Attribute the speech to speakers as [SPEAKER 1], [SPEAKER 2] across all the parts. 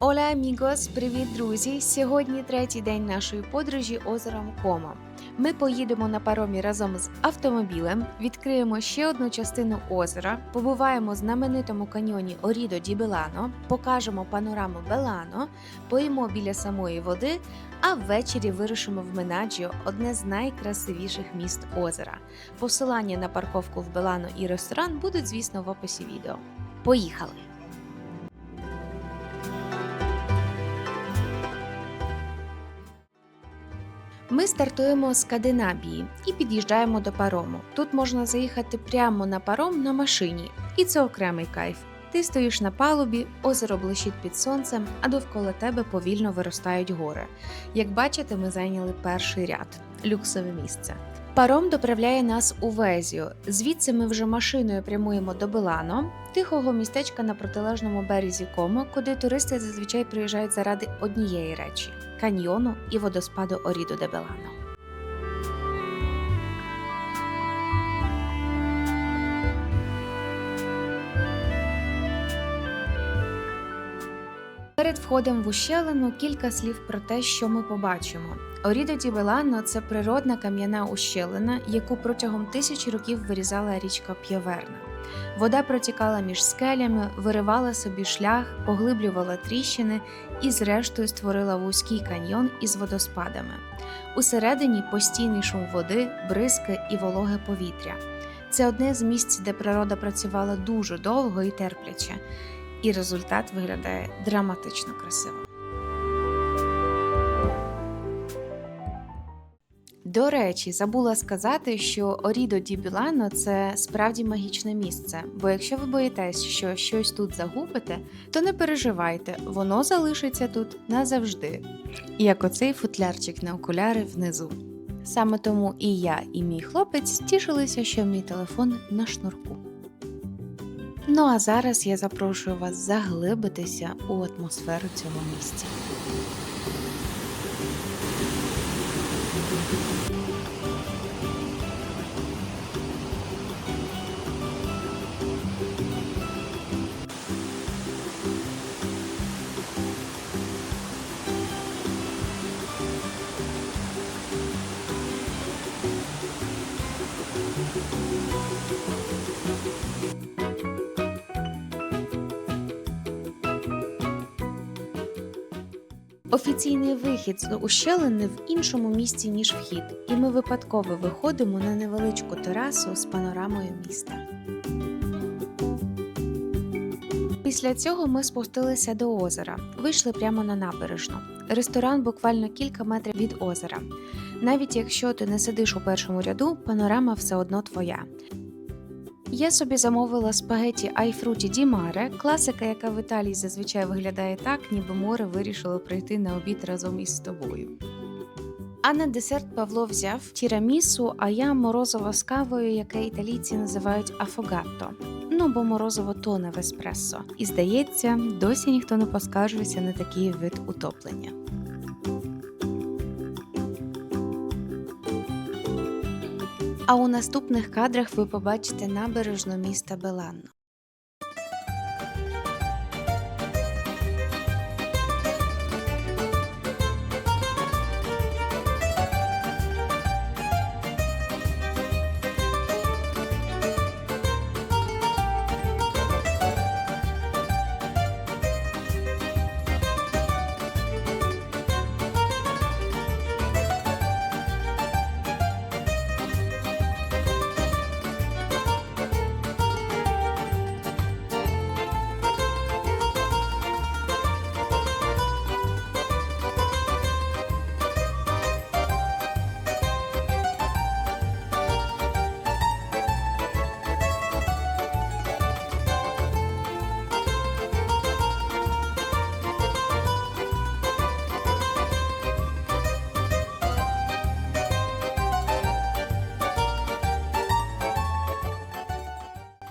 [SPEAKER 1] Оля амігос, привіт, друзі! Сьогодні третій день нашої подорожі озером Комо. Ми поїдемо на паромі разом з автомобілем, відкриємо ще одну частину озера, побуваємо в знаменитому каньйоні Орідо ді Белано, покажемо панораму Белано, поїмо біля самої води, а ввечері вирушимо в Менаджіо, одне з найкрасивіших міст озера. Посилання на парковку в Белано і ресторан будуть, звісно, в описі відео. Поїхали! Ми стартуємо з Каденабії і під'їжджаємо до парому. Тут можна заїхати прямо на паром на машині, і це окремий кайф. Ти стоїш на палубі, озеро блищить під сонцем, а довкола тебе повільно виростають гори. Як бачите, ми зайняли перший ряд люксове місце. Паром доправляє нас у Везіо. Звідси ми вже машиною прямуємо до Белано, тихого містечка на протилежному березі Комо, куди туристи зазвичай приїжджають заради однієї речі каньйону і водоспаду Оріду де Белано. Перед входом в ущелину кілька слів про те, що ми побачимо. Орідо ді Белано – це природна кам'яна ущелина, яку протягом тисяч років вирізала річка П'яверна. Вода протікала між скелями, виривала собі шлях, поглиблювала тріщини і, зрештою, створила вузький каньйон із водоспадами. Усередині постійний шум води, бризки і вологе повітря. Це одне з місць, де природа працювала дуже довго і терпляче, і результат виглядає драматично красиво. До речі, забула сказати, що Орідо ді Білано це справді магічне місце. Бо якщо ви боїтесь, що щось тут загубите, то не переживайте, воно залишиться тут назавжди. Як оцей футлярчик на окуляри внизу. Саме тому і я, і мій хлопець тішилися, що мій телефон на шнурку. Ну а зараз я запрошую вас заглибитися у атмосферу цього місця. Офіційний вихід з ущелини в іншому місці, ніж вхід, і ми випадково виходимо на невеличку терасу з панорамою міста. Після цього ми спустилися до озера, вийшли прямо на набережну. Ресторан буквально кілька метрів від озера. Навіть якщо ти не сидиш у першому ряду, панорама все одно твоя. Я собі замовила спагеті айфруті ді маре, класика, яка в Італії зазвичай виглядає так, ніби море вирішило прийти на обід разом із тобою. А на десерт Павло взяв тірамісу, а я морозиво з кавою, яке італійці називають афогатто. Ну бо морозиво тоне в еспресо. І здається, досі ніхто не поскаржується на такий вид утоплення. А у наступних кадрах ви побачите набережну міста Беланно.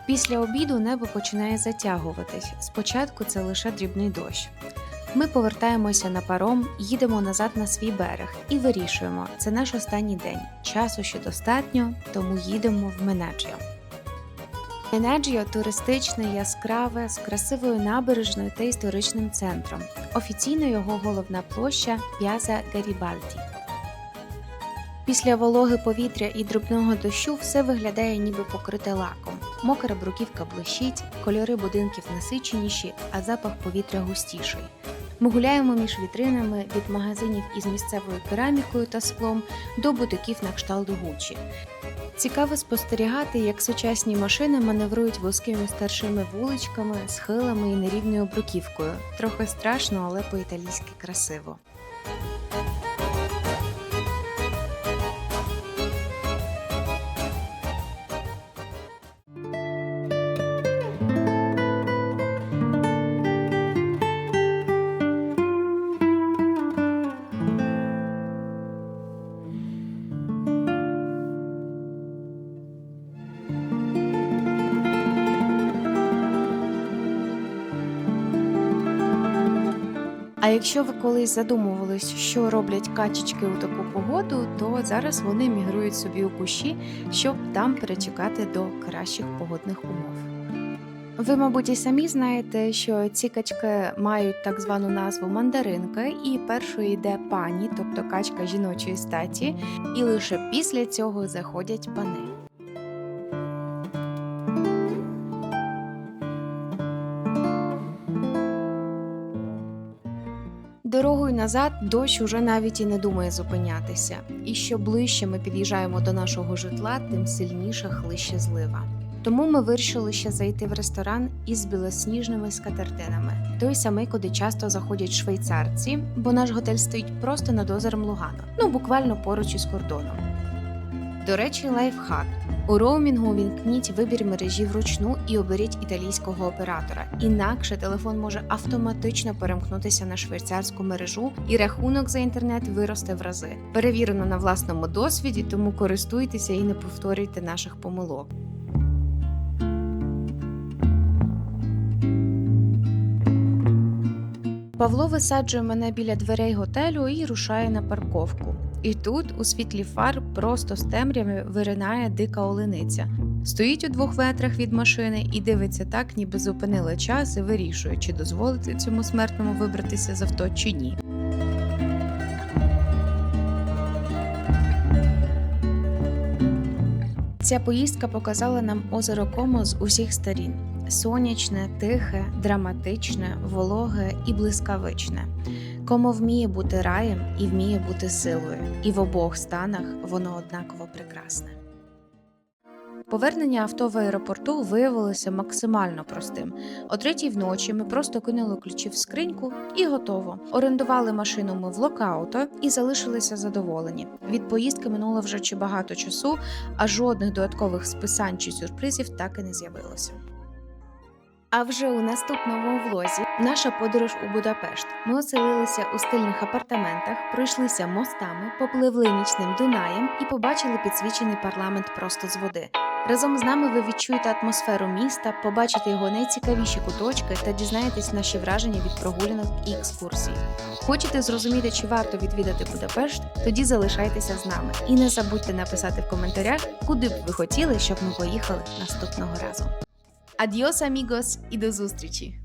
[SPEAKER 1] Після обіду небо починає затягуватись. Спочатку це лише дрібний дощ. Ми повертаємося на паром, їдемо назад на свій берег і вирішуємо, це наш останній день. Часу ще достатньо, тому їдемо в Менеджіо. Менеджіо туристичне, яскраве, з красивою набережною та історичним центром. Офіційно його головна площа П'яза Гарібальді. Після вологи повітря і дрібного дощу все виглядає ніби покрите лаком. Мокра бруківка блищить, кольори будинків насиченіші, а запах повітря густіший. Ми гуляємо між вітринами від магазинів із місцевою керамікою та склом до бутиків на кшталт Гучі. Цікаво спостерігати, як сучасні машини маневрують вузькими старшими вуличками, схилами і нерівною бруківкою. Трохи страшно, але по-італійськи красиво. А якщо ви колись задумувались, що роблять качечки у таку погоду, то зараз вони мігрують собі у кущі, щоб там перечекати до кращих погодних умов. Ви, мабуть, і самі знаєте, що ці качки мають так звану назву мандаринка, і першою йде пані, тобто качка жіночої статі, і лише після цього заходять пани. Дорогою назад дощ уже навіть і не думає зупинятися. І що ближче ми під'їжджаємо до нашого житла, тим сильніше хлище злива. Тому ми вирішили ще зайти в ресторан із білосніжними скатертинами, той самий, куди часто заходять швейцарці, бо наш готель стоїть просто над озером Лугано, ну буквально поруч із кордоном. До речі, лайфхак. У роумінгу вімкніть вибір мережі вручну і оберіть італійського оператора. Інакше телефон може автоматично перемкнутися на швейцарську мережу, і рахунок за інтернет виросте в рази. Перевірено на власному досвіді, тому користуйтеся і не повторюйте наших помилок. Павло висаджує мене біля дверей готелю і рушає на парковку. І тут, у світлі фар, просто з темряви виринає дика олениця. Стоїть у двох метрах від машини і дивиться так, ніби зупинила час і вирішує, чи дозволити цьому смертному вибратися з авто чи ні. Ця поїздка показала нам озеро Комо з усіх сторін: сонячне, тихе, драматичне, вологе і блискавичне. Комо вміє бути раєм і вміє бути силою, і в обох станах воно однаково прекрасне. Повернення авто в аеропорту виявилося максимально простим. О третій вночі ми просто кинули ключі в скриньку і готово. Орендували машину ми в локауто і залишилися задоволені. Від поїздки минуло вже чи багато часу, а жодних додаткових списань чи сюрпризів так і не з'явилося. А вже у наступному влозі наша подорож у Будапешт. Ми оселилися у стильних апартаментах, пройшлися мостами, попливли нічним Дунаєм і побачили підсвічений парламент просто з води. Разом з нами ви відчуєте атмосферу міста, побачите його найцікавіші куточки та дізнаєтесь наші враження від прогулянок і екскурсій. Хочете зрозуміти, чи варто відвідати Будапешт? Тоді залишайтеся з нами і не забудьте написати в коментарях, куди б ви хотіли, щоб ми поїхали наступного разу. Адіос, амігос, і до зустрічі!